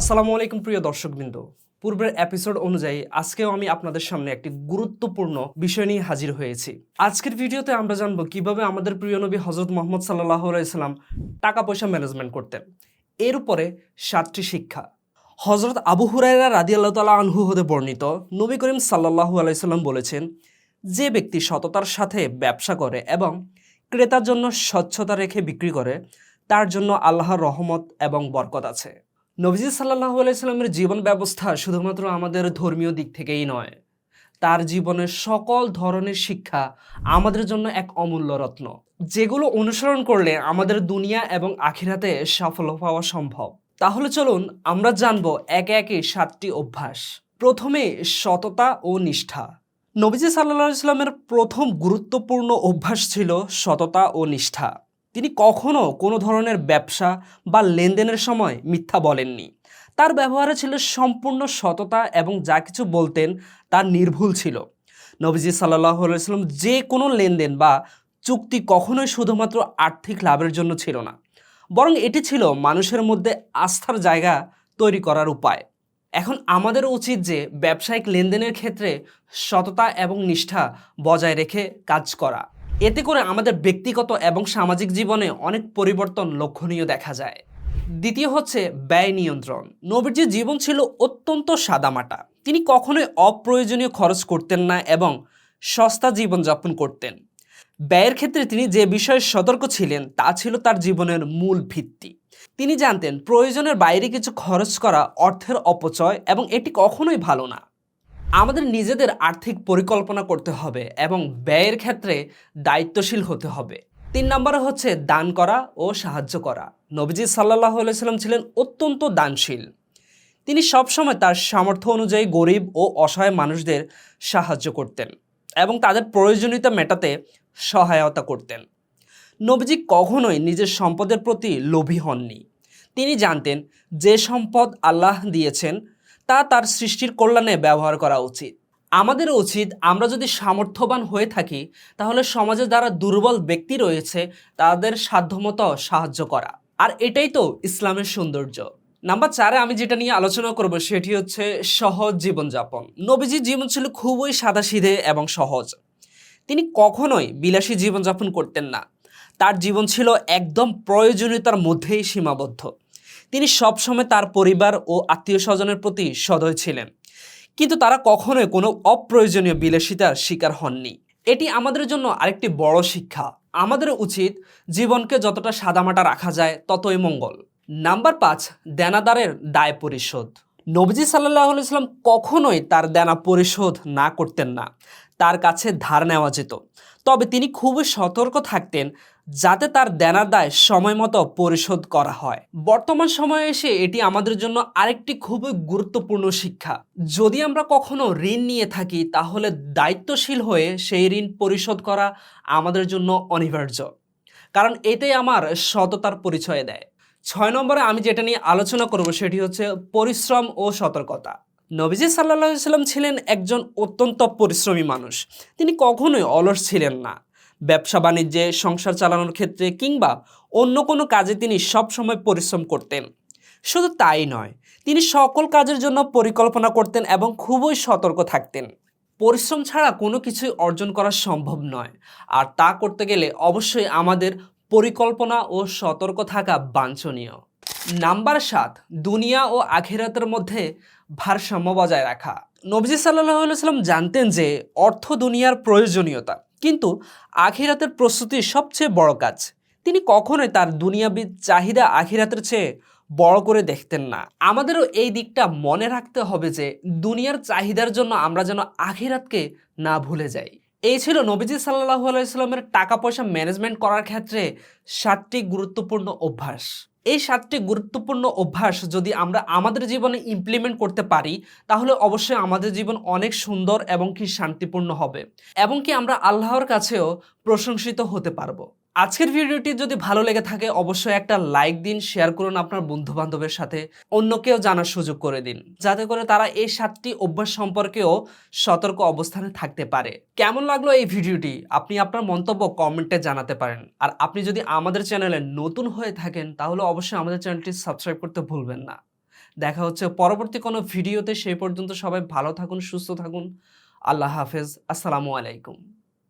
আসসালামু আলাইকুম প্রিয় দর্শকবৃন্দ। পূর্বের এপিসোড অনুযায়ী আজকেও আমি আপনাদের সামনে একটি গুরুত্বপূর্ণ বিষয় নিয়ে হাজির হয়েছি। আজকের ভিডিওতে আমরা জানব কীভাবে আমাদের প্রিয় নবী হজরত মোহাম্মদ সাল্লাহ আলাইসাল্লাম টাকা পয়সা ম্যানেজমেন্ট করতেন। এর উপরে সাতটি শিক্ষা। হজরত আবু হুরাইরা রাদি আল্লাহ তালা আনহু হতে বর্ণিত, নবী করিম সাল্লাহু আলাইসাল্লাম বলেছেন, যে ব্যক্তি সততার সাথে ব্যবসা করে এবং ক্রেতার জন্য স্বচ্ছতা রেখে বিক্রি করে, তার জন্য আল্লাহর রহমত এবং বরকত আছে। নবীজি সাল্লাহ আলাইস্লামের জীবন ব্যবস্থা শুধুমাত্র আমাদের ধর্মীয় দিক থেকেই নয়, তার জীবনের সকল ধরনের শিক্ষা আমাদের জন্য এক অমূল্য রত্ন, যেগুলো অনুসরণ করলে আমাদের দুনিয়া এবং আখিরাতে সফল পাওয়া সম্ভব। তাহলে চলুন আমরা জানব একে একে সাতটি অভ্যাস। প্রথমে সততা ও নিষ্ঠা। নবীজি সাল্লাহ ইসলামের প্রথম গুরুত্বপূর্ণ অভ্যাস ছিল সততা ও নিষ্ঠা। তিনি কখনও কোনো ধরনের ব্যবসা বা লেনদেনের সময় মিথ্যা বলেননি। তার ব্যবহারে ছিল সম্পূর্ণ সততা এবং যা কিছু বলতেন তার নির্ভুল ছিল। নবীজি সাল্লাহ সাল্লাম যে কোনো লেনদেন বা চুক্তি কখনোই শুধুমাত্র আর্থিক লাভের জন্য ছিল না। বরং এটি ছিল মানুষের মধ্যে আস্থার জায়গা তৈরি করার উপায়। এখন আমাদের উচিত যে ব্যবসায়িক লেনদেনের ক্ষেত্রে সততা এবং নিষ্ঠা বজায় রেখে কাজ করা। এতে করে আমাদের ব্যক্তিগত এবং সামাজিক জীবনে অনেক পরিবর্তন লক্ষণীয় দেখা যায়। দ্বিতীয় হচ্ছে ব্যয় নিয়ন্ত্রণ। নবীজির জীবন ছিল অত্যন্ত সাদামাটা। তিনি কখনোই অপ্রয়োজনীয় খরচ করতেন না এবং সস্তা জীবনযাপন করতেন। ব্যয়ের ক্ষেত্রে তিনি যে বিষয়ে সতর্ক ছিলেন, তা ছিল তার জীবনের মূল ভিত্তি। তিনি জানতেন, প্রয়োজনের বাইরে কিছু খরচ করা অর্থের অপচয় এবং এটি কখনোই ভালো না। আমাদের নিজেদের আর্থিক পরিকল্পনা করতে হবে এবং ব্যয়ের ক্ষেত্রে দায়িত্বশীল হতে হবে। তিন নম্বরে হচ্ছে দান করা ও সাহায্য করা। নবীজি সাল্লাহ সাল্লাম ছিলেন অত্যন্ত দানশীল। তিনি সবসময় তার সামর্থ্য অনুযায়ী গরিব ও অসহায় মানুষদের সাহায্য করতেন এবং তাদের প্রয়োজনীয়তা মেটাতে সহায়তা করতেন। নবীজি কখনোই নিজের সম্পদের প্রতি লোভী হননি। তিনি জানতেন যে সম্পদ আল্লাহ দিয়েছেন তা তার সৃষ্টির কল্যাণে ব্যবহার করা উচিত। আমাদের উচিত আমরা যদি সামর্থ্যবান হয়ে থাকি, তাহলে সমাজে যারা দুর্বল ব্যক্তি রয়েছে, তাদের সাধ্যমতো সাহায্য করা। আর এটাই তো ইসলামের সৌন্দর্য। নাম্বার চারে আমি যেটা নিয়ে আলোচনা করব, সেটি হচ্ছে সহজ জীবনযাপন। নবীজির জীবন ছিল খুবই সাদাসিধে এবং সহজ। তিনি কখনোই বিলাসী জীবনযাপন করতেন না। তার জীবন ছিল একদম প্রয়োজনীয়তার মধ্যেই সীমাবদ্ধ। তিনি সবসময় তার পরিবার ও আত্মীয় স্বজনের প্রতি সদয় ছিলেন। কিন্তু তারা কখনোই কোনো অপ্রয়োজনীয় বিলাসিতার শিকার হননি। এটি আমাদের জন্য আরেকটি বড় শিক্ষা। আমাদের উচিত জীবনকে যতটা সাদামাটা রাখা যায় ততই মঙ্গল। নাম্বার পাঁচ, দেনাদারের দায় পরিশোধ। নবজি সাল্লাহ ইসলাম কখনোই তার দেনা পরিশোধ না করতেন না। তার কাছে ধার নেওয়া যেত। তবে তিনি খুবই সতর্ক থাকতেন যাতে তার দেনার দায় সময় মতো পরিশোধ করা হয়। বর্তমান সময়ে এসে এটি আমাদের জন্য আরেকটি খুবই গুরুত্বপূর্ণ শিক্ষা। যদি আমরা কখনো ঋণ নিয়ে থাকি, তাহলে দায়িত্বশীল হয়ে সেই ঋণ পরিশোধ করা আমাদের জন্য অনিবার্য। কারণ এটাই আমার সততার পরিচয় দেয়। ছয় নম্বরে আমি যেটা নিয়ে আলোচনা করব, সেটি হচ্ছে পরিশ্রম ও সতর্কতা। নবীজি সাল্লাহ সাল্লাম ছিলেন একজন অত্যন্ত পরিশ্রমী মানুষ। তিনি কখনোই অলস ছিলেন না। ব্যবসা বাণিজ্যে, সংসার চালানোর ক্ষেত্রে কিংবা অন্য কোনো কাজে তিনি সবসময় পরিশ্রম করতেন। শুধু তাই নয়, তিনি সকল কাজের জন্য পরিকল্পনা করতেন এবং খুবই সতর্ক থাকতেন। পরিশ্রম ছাড়া কোনো কিছুই অর্জন করা সম্ভব নয়। আর তা করতে গেলে অবশ্যই আমাদের পরিকল্পনা ও সতর্ক থাকা বাঞ্ছনীয়। নাম্বার সাত, দুনিয়া ও আখিরাতের মধ্যে ভারসাম্য বজায় রাখা। নবজি সাল্লাহ সাল্লাম জানতেন যে অর্থ দুনিয়ার প্রয়োজনীয়তা। কিন্তু আখিরাতের প্রস্তুতি সবচেয়ে বড় কাজ, তিনি কখনোই তার দুনিয়াবিদ চাহিদা আখিরাতের চেয়ে বড় করে দেখতেন না। আমাদেরও এই দিকটা মনে রাখতে হবে যে, দুনিয়ার চাহিদার জন্য আমরা যেন আখিরাতকে না ভুলে যাই। এই ছিল নবীজি সাল্লাহ আলাইস্লামের টাকা পয়সা ম্যানেজমেন্ট করার ক্ষেত্রে সাতটি গুরুত্বপূর্ণ অভ্যাস। এই সাতটি গুরুত্বপূর্ণ অভ্যাস যদি আমরা আমাদের জীবনে ইমপ্লিমেন্ট করতে পারি, তাহলে অবশ্যই আমাদের জীবন অনেক সুন্দর এবং কি শান্তিপূর্ণ হবে। এবং কি আমরা আল্লাহর কাছেও প্রশংসিত হতে পারব। আজকের ভিডিওটি যদি ভালো লেগে থাকে, অবশ্যই একটা লাইক দিন শেয়ার করুন আপনার বন্ধু বান্ধবের সাথে। অন্যকেও জানার সুযোগ করে দিন, যাতে করে তারা এই সাতটি অভ্যাস সম্পর্কেও সতর্ক অবস্থানে থাকতে পারে। কেমন লাগল এই ভিডিওটি? আপনি আপনার মন্তব্য কমেন্টে জানাতে পারেন। আর আপনি যদি আমাদের চ্যানেলে নতুন হয়ে থাকেন, তাহলে অবশ্যই আমাদের চ্যানেলটি সাবস্ক্রাইব করতে ভুলবেন না। দেখা হচ্ছে পরবর্তী কোনো ভিডিওতে, সেই পর্যন্ত সবাই ভালো থাকুন, সুস্থ থাকুন। আল্লাহ হাফেজ, আসসালামু আলাইকুম।